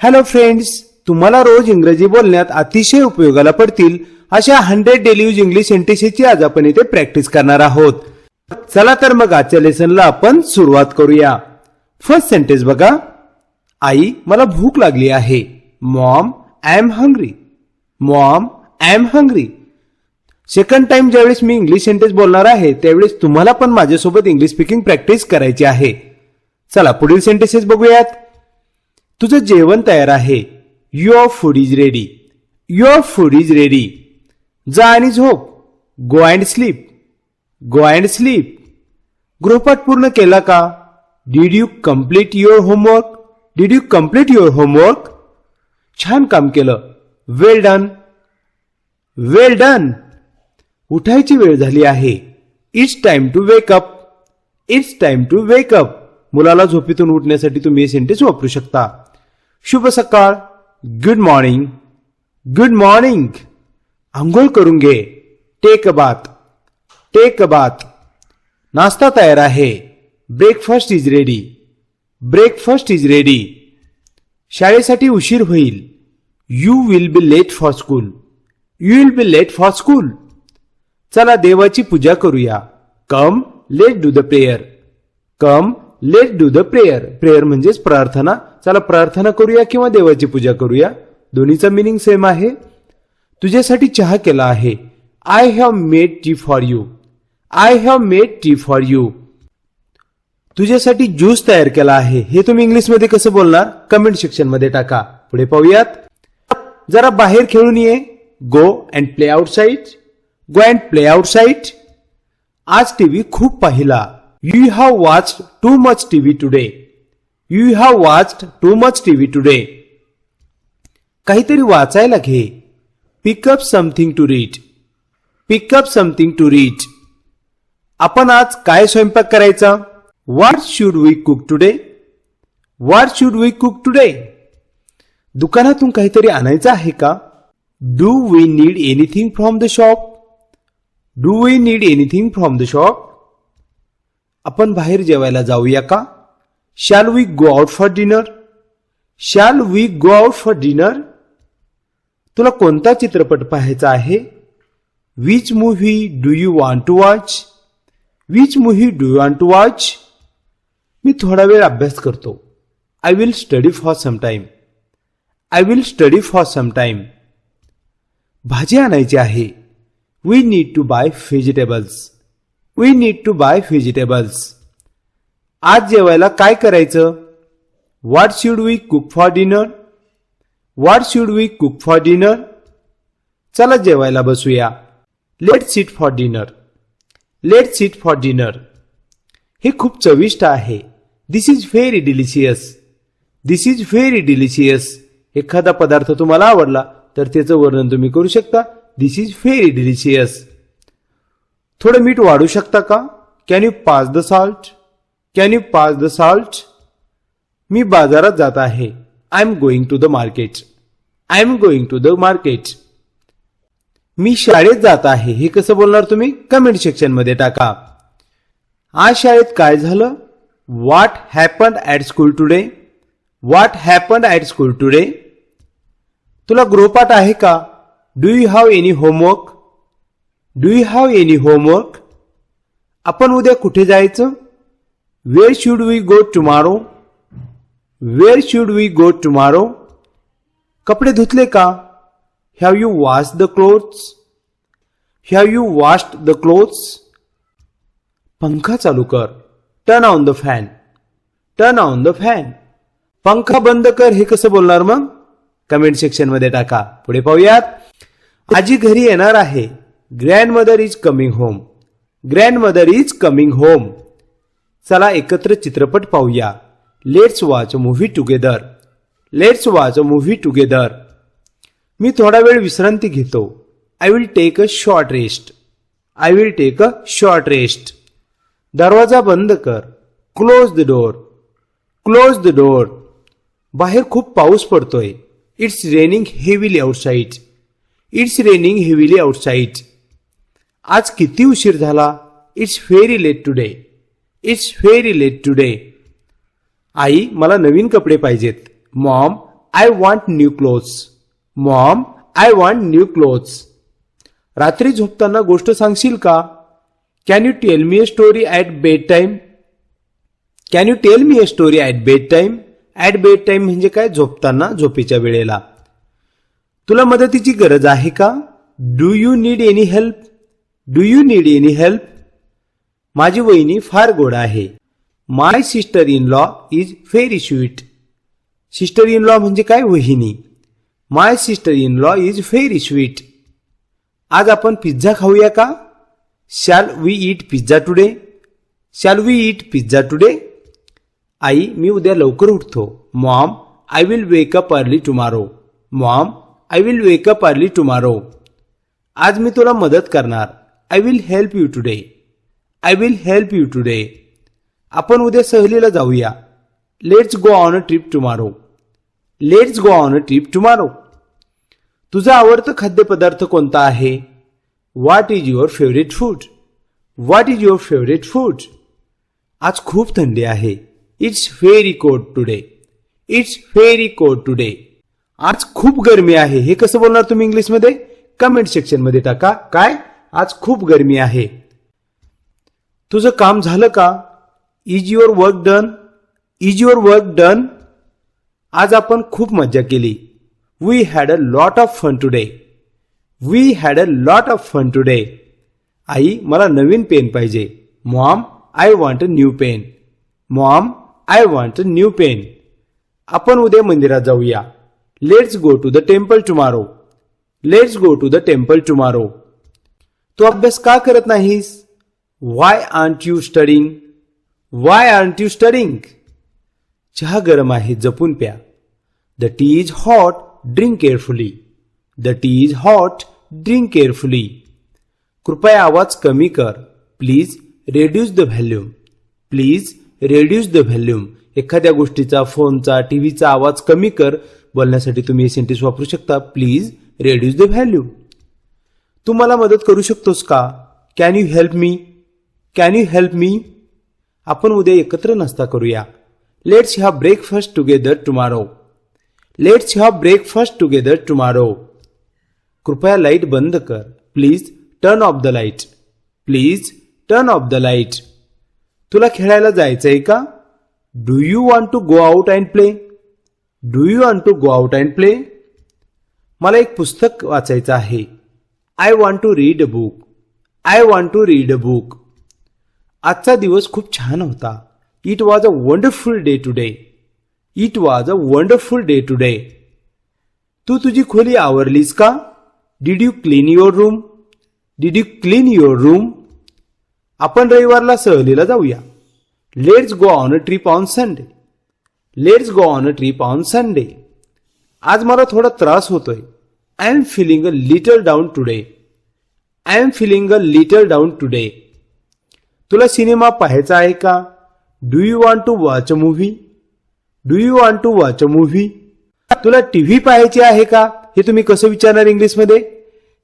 Hello friends तुम्हाला रोज इंग्रजी बोलण्यात अतिशय उपयोगाला पडतील अशा हंड्रेड डेली यूज इंग्लिश एनटीसीची आज आपण इथे प्रॅक्टिस करणार आहोत. चला तर मग आजच्या लेसनला आपण सुरुवात करूया. फर्स्ट सेंटेन्स बघा. आई मला भूक लागली आहे. Mom I am hungry mom I am hungry second time ज्यावेळेस मी इंग्लिश सेंटेन्स बोलणार आहे त्यावेळेस तुम्हाला पण माझ्यासोबत इंग्लिश स्पीकिंग प्रॅक्टिस करायची आहे. चला पुढील सेंटेन्सेस बघूयात. तुझं जेवण तयार आहे. Your food is ready your food is ready जा आणि झोप. Go and sleep go and sleep गृहपाठ पूर्ण केला का? Did you complete your homework did you complete your homework छान काम केलं. वेल डन वेल डन उठायची वेळ झाली आहे. It's time to wake up it's time to wake up मुलाला झोपेतून उठण्यासाठी तुम्ही हे सेंटेन्स वापरू शकता. शुभ सकाळ. गुड मॉर्निंग गुड मॉर्निंग आंघोळ करून घे. टेक बात टेक बात नाश्ता तयार आहे. Breakfast is ready breakfast is ready शाळेसाठी उशीर होईल. You will be late for school you will be late for school चला देवाची पूजा करूया. Come let do the prayer come let do the prayer prayer म्हणजेच प्रार्थना. चला प्रार्थना करूया किंवा देवाची पूजा करूया? दोन्हीचा मिनिंग सेम आहे. तुझ्यासाठी चहा केला आहे. I have made tea for you I have made tea for you तुझ्यासाठी ज्यूस तयार केला आहे. हे तुम्ही इंग्लिशमध्ये कसं बोलणार? कमेंट सेक्शनमध्ये टाका. पुढे पाहूयात. जरा बाहेर खेळून ये. Go and play outside go and play outside आज टीव्ही खूप पाहिला. You have watch too much TV today you have watched too much TV today काहीतरी वाचायला घे. Pick up something to read pick up something to read आपण आज काय स्वयंपाक करायचा? What should we cook today what should we cook today दुकानातून काहीतरी आणायचं आहे का? Do we need anything from the shop do we need anything from the shop आपण बाहेर जेवायला जाऊया का? Shall we go out for dinner shall we go out for dinner तुला कोणता चित्रपट पाहायचा आहे? Which movie do you want to watch which movie do you want to watch मी थोडा वेळ अभ्यास करतो. I will study for some time I will study for some time भाजी आणायची आहे. We need to buy vegetables we need to buy vegetables आज जेवायला काय करायचं? What should we cook for dinner what should we cook for dinner चला जेवायला बसूया. Let sit for dinner let sit for dinner हे खूप चविष्ट आहे. This is very delicious this is very delicious एखादा पदार्थ तुम्हाला आवडला तर त्याचं वर्णन तुम्ही करू शकता. दिस इज व्हेरी डिलिशियस थोडं मीठ वाढू शकता का? Can you pass the salt can you pass the salt मी बाजारात जात आहे. I am going to the market I am going to the market मी शाळेत जात आहे. हे कसं बोलणार तुम्ही? कमेंट सेक्शनमध्ये टाका. आज शाळेत काय झालं? What happen at school today what happen at school today तुला गृहपाठ आहे का? Do you have any homework do you have any homework आपण उद्या कुठे जायचं? Where should we go tomorrow where should we go tomorrow कपडे धुतले का? Have you wash the clothes have you washed the clothes पंखा चालू कर. Turn on the fan turn on the fan पंखा बंद कर हे कसं बोलणार मग? कमेंट सेक्शनमध्ये टाका. पुढे पाहूयात. आजी घरी येणार आहे. Grandmother is coming home grandmother is coming home चला एकत्र चित्रपट पाहूया. Let's watch movie together let's watch movie together मी थोडा वेळ विश्रांती घेतो. I will take a short rest I will take a short rest दरवाजा बंद कर. Close the door close the door बाहेर खूप पाऊस पडतोय. It's raining heavily outside it's raining heavily outside आज किती उशीर झाला? It's very late today it's very late today आई मला नवीन कपडे पाहिजेत. Mom I want new clothes mom I want new clothes रात्री झोपताना गोष्ट सांगशील का? Can you tell me a story at bedtime can you tell me a story at bedtime at bedtime म्हणजे काय? झोपताना झोपेच्या वेळेला. तुला मदतीची गरज आहे का? Do you need any help do you need any help माझी वहिनी फार गोड आहे. My sister in law is very sweet sister in law म्हणजे काय वहिनी? My sister in law is very sweet आज आपण पिझ्झा खाऊया का? Shall we eat pizza today shall we eat pizza today आई मी उद्या लवकर उठतो. Mom I will wake up early tomorrow mom I will wake up early tomorrow आज मी तुला मदत करणार. I will help you today I will help you today आपण उद्या सहलीला जाऊया. Let's go on a trip tomorrow let's go on a trip tomorrow तुझा आवडतं खाद्यपदार्थ कोणता आहे? What is your favourite food what is your favourite food आज खूप थंडी आहे. It's very cold today it's very cold today आज खूप गरमी आहे. हे कसं बोलणार तुम्ही इंग्लिशमध्ये कमेंट सेक्शनमध्ये टाका. काय? आज खूप गरमी आहे. तुझं काम झालं का? Is your work done is your work done आज आपण खूप मज्जा केली. We had a lot of fun today we had a lot of fun today आई मला नवीन पेन पाहिजे. Mom I want a new pen mom I want a new pen आपण उद्या मंदिरात जाऊया. Let's go to the temple tomorrow let's go to the temple tomorrow तू अभ्यास का करत नाहीस? Why aren't you studying why aren't you studying चहा गरम आहे जपून प्या. The tea is hot drink carefully the tea is hot drink carefully कृपया आवाज कमी कर. Please reduce the volume please reduce the volume एखाद्या गोष्टीचा फोनचा टीव्हीचा आवाज कमी कर. बोलण्यासाठी तुम्ही हे सेंटेन्स वापरू शकता. प्लीज रेड्यूस द व्हॅल्यूम तू मला मदत करू शकतोस का? Can you help me can you help me आपण उद्या एकत्र नाश्ता करूया. Let's have breakfast together tomorrow let's have breakfast together tomorrow कृपया लाइट बंद कर. Please turn off the light please turn off the light तुला खेळायला जायचंय का? Do you want to go out and play do you want to go out and play मला एक पुस्तक वाचायचं आहे. I want to read a book I want to read a book आजचा दिवस खूप छान होता. It was a wonderful day today it was a wonderful day today तू तुझी खोली आवरलीस का? Did you clean your room did you clean your room आपण रविवारला सहलीला जाऊया. Let's go on a trip on Sunday let's go on a trip on Sunday आज मला थोडा त्रास होतोय. I am feeling a little down today I am feeling a little down today तुला सिनेमा पाहायचा आहे का? Do you want to watch a movie do you want to watch a movie तुला टीव्ही पाहायची आहे का? हे तुम्ही कसं विचारणार इंग्लिशमध्ये?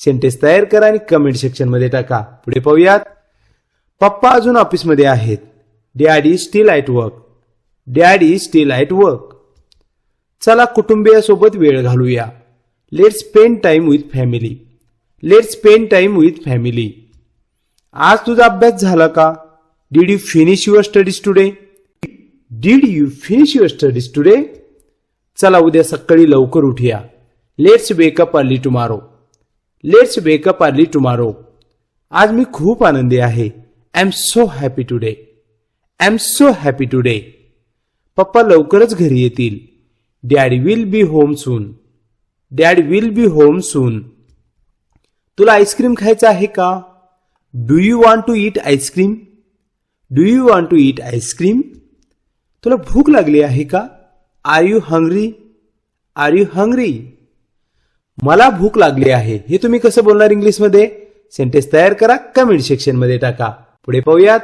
सेंटेन्स तयार करा आणि कमेंट सेक्शनमध्ये टाका. पुढे पाहूयात. पप्पा अजून ऑफिसमध्ये आहेत. Dad is still at work dad is still at work चला कुटुंबियासोबत वेळ घालूया. Let spend time with family let spend time with family आज तुझा अभ्यास झाला का? Did you finish your studies today did you finish your studies today चला उद्या सकाळी लवकर उठूया. Let's wake up early tomorrow let's wake up early tomorrow आज मी खूप आनंदी आहे. I am so happy today I am so happy today पप्पा लवकरच घरी येतील. Dad will be home soon dad will be home soon तुला आईस्क्रीम खायचं आहे का? Do you want to eat ice cream do you want to eat ice cream तुला भूक लागली आहे का? Are you hungry are you hungry मला भूक लागली आहे. हे तुम्ही कसं बोलणार इंग्लिशमध्ये? सेंटेन्स तयार करा कमेंट सेक्शनमध्ये टाका. पुढे पाहूयात.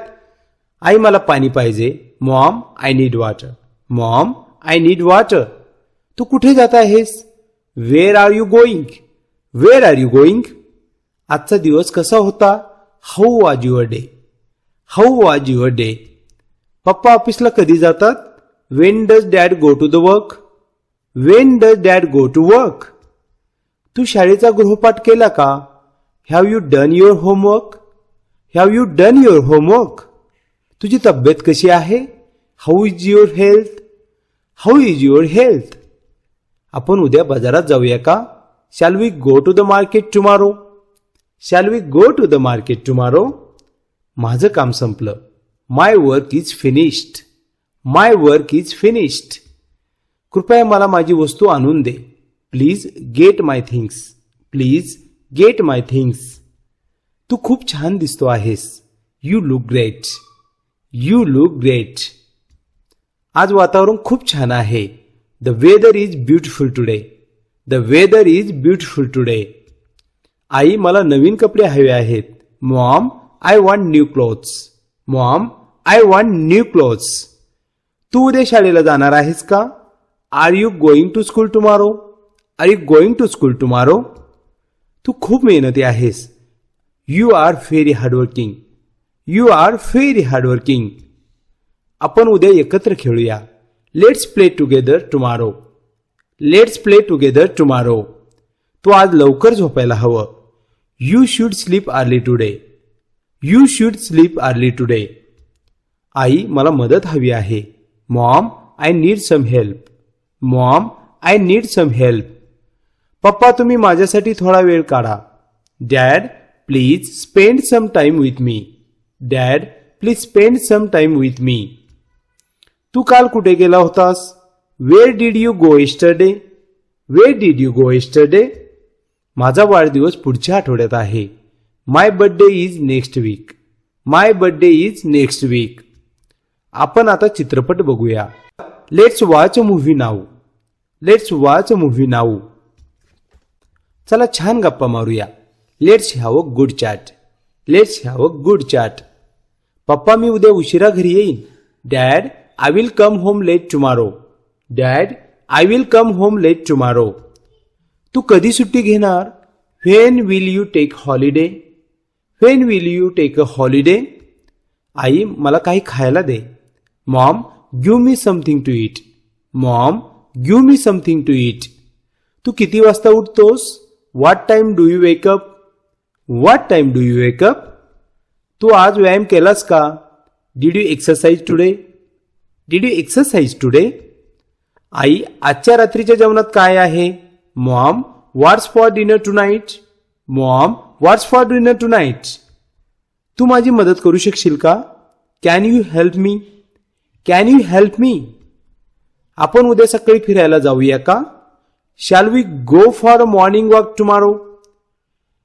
आई मला पाणी पाहिजे. Mom I need water mom I need water तू कुठे जात आहेस? Where are you going where are you going आजचा दिवस कसा होता? How was your day how was your day पप्पा ऑफिसला कधी जातात? When does dad go to the work when does dad go to work तू शाळेचा गृहपाठ केला का? Have you done your homework have you done your homework तुझी तब्येत कशी आहे? How is your health how is your health आपण उद्या बाजारात जाऊया का? Shall we go to the market tomorrow shall we go to the market tomorrow माझं काम संपलं. My work is finished my work is finished कृपया मला माझी वस्तू आणून दे. Please get my things please get my things तू खूप छान दिसतो आहेस. You look great you look great आज वातावरण खूप छान आहे. The weather is beautiful today the weather is beautiful today आई मला नवीन कपडे हवे आहेत. Mom I want new clothes mom I want new clothes तू उद्या शाळेला जाणार आहेस का? Are you going to school tomorrow are you going to school tomorrow तू खूप मेहनती आहेस. You are very hardworking you are very hardworking आपण उद्या एकत्र खेळूया. Let's play together tomorrow let's play together tomorrow तू आज लवकर झोपायला हवं. You should sleep early today you should sleep early today आई मला मदत हवी आहे. Mom I need some help mom I need some help पप्पा तुम्ही माझ्यासाठी थोडा वेळ काढा. Dad please spend some time with me dad please spend some time with me तू काल कुठे गेला होतास? Where did you go yesterday where did you go yesterday माझा वाढदिवस पुढच्या आठवड्यात आहे. My birthday is next week my birthday is next week आपण आता चित्रपट बघूया. Let's watch a movie now let's watch a movie now चला छान गप्पा मारूया. Let's have a good chat let's have a good chat पप्पा मी उद्या उशिरा घरी येईन. Dad I will come home late tomorrow dad I will come home late tomorrow तू कधी सुट्टी घेणार? When will you take holiday when will you take a holiday आई मला काही खायला दे. Mom give me something to eat mom give me something to eat तू किती वाजता उठतोस? What time do you wake up what time do you wake up तू आज व्यायाम केलास का? Did you exercise today did you exercise today आई आजच्या रात्रीच्या जेवणात काय आहे? Mom what's for dinner tonight mom for for dinner tonight तू माझी मदत करू शकशील का? Can you help me can you help me आपण उद्या सकाळी फिरायला जाऊया का? Shall we go for a morning walk tomorrow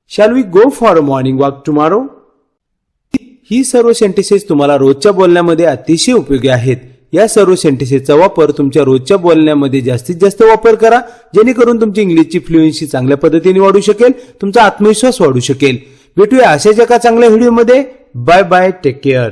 shall we go for a morning walk tomorrow ही सर्व सेंटेसेस तुम्हाला रोजच्या बोलण्यामध्ये अतिशय उपयोगी आहेत. या सर्व सेंटेन्सेसचा वापर तुमच्या रोजच्या बोलण्यामध्ये जास्तीत जास्त वापर करा जेणेकरून तुमची इंग्लिशची फ्लुएन्सी चांगल्या पद्धतीने वाढू शकेल तुमचा आत्मविश्वास वाढू शकेल. भेटूया अशाच एका चांगल्या व्हिडिओमध्ये बाय बाय टेक केअर